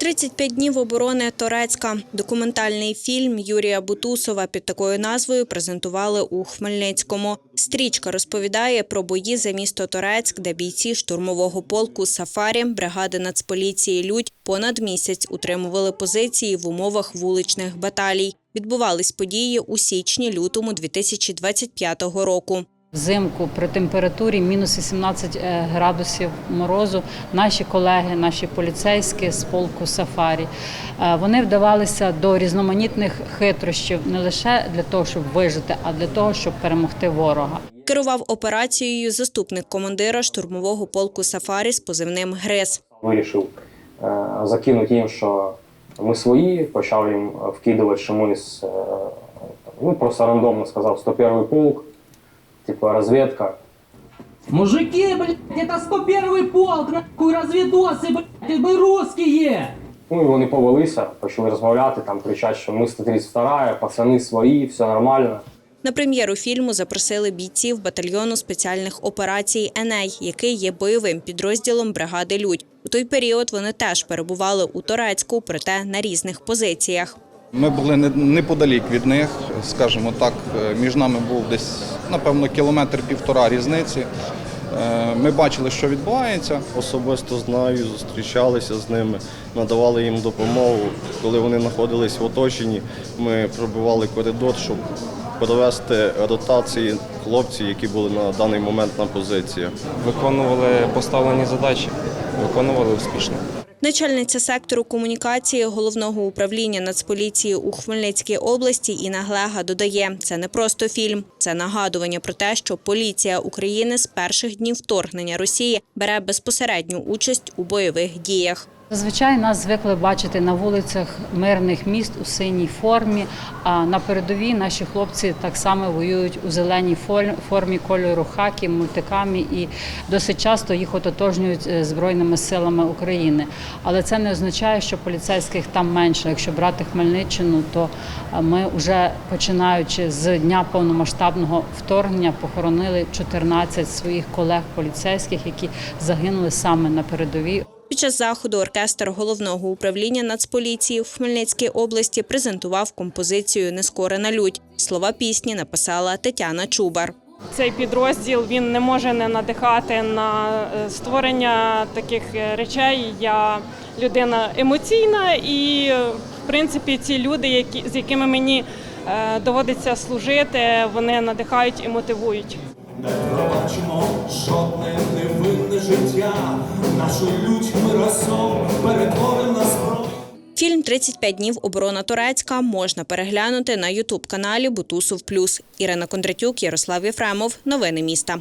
«35 днів оборони Торецька. Документальний фільм Юрія Бутусова під такою назвою презентували у Хмельницькому. Стрічка розповідає про бої за місто Торецьк, де бійці штурмового полку «Сафарі» бригади Нацполіції «Людь» понад місяць утримували позиції в умовах вуличних баталій. Відбувались події у січні-лютому 2025 року. Взимку при температурі мінус 18 е, градусів морозу наші колеги, наші поліцейські з полку Сафарі, е, вони вдавалися до різноманітних хитрощів не лише для того, щоб вижити, а для того, щоб перемогти ворога. Керував операцією заступник командира штурмового полку «Сафарі» з позивним «Гриз». вирішив е, закинути їм, що ми свої, почав їм вкидувати, що ми е, ну, просто рандомно сказав 101 полк, типу розвідка. Мужики, блядь, это 101 полк, нахуй разведосы, блядь, мы русские! Ну і вони повелися, почали розмовляти, там кричать, що ми 132, пацани свої, все нормально. На прем'єру фільму запросили бійців батальйону спеціальних операцій «Еней», який є бойовим підрозділом бригади «Людь». У той період вони теж перебували у Торецьку, проте на різних позиціях. Ми були неподалік від них, скажімо так, е, між нами був десь, напевно, кілометр півтора різниці. Е, Ми бачили, що відбувається. Особисто знаю, зустрічалися з ними, надавали їм допомогу. Коли вони знаходились в оточенні, ми пробивали коридор, щоб провести ротації хлопців, які були на даний момент на позиціях. виконували поставлені задачі, виконували успішно. Начальниця сектору комунікації головного управління Нацполіції у Хмельницькій області Інна Глега додає, це не просто фільм, це нагадування про те, що поліція України з перших днів вторгнення Росії бере безпосередню участь у бойових діях. Зазвичай нас звикли бачити на вулицях мирних міст у синій формі. А на передовій наші хлопці так само воюють у зеленій формі кольору хакі, мультикамі і досить часто їх ототожнюють е, збройними силами України. Але це не означає, що поліцейських там менше. Якщо брати Хмельниччину, то е, ми вже починаючи з дня повномасштабного вторгнення похоронили 14 своїх колег поліцейських, які загинули саме на передовій. Під час заходу оркестр головного управління Нацполіції в Хмельницькій області презентував композицію Нескорена лють. Слова пісні написала Тетяна Чубар. Цей підрозділ він не може не надихати на е, створення таких е, речей. Я людина емоційна, і е, в принципі ці люди, які з якими мені доводиться служити, вони надихають і мотивують. Не пробачимо жодне невинне життя. Нашу лють ми разом перетворимо на зброю. Фільм «35 днів оборона Турецька можна переглянути на Ютуб каналі Бутусов Плюс. Ірина Кондратюк, Ярослав Єфремов. Новини міста.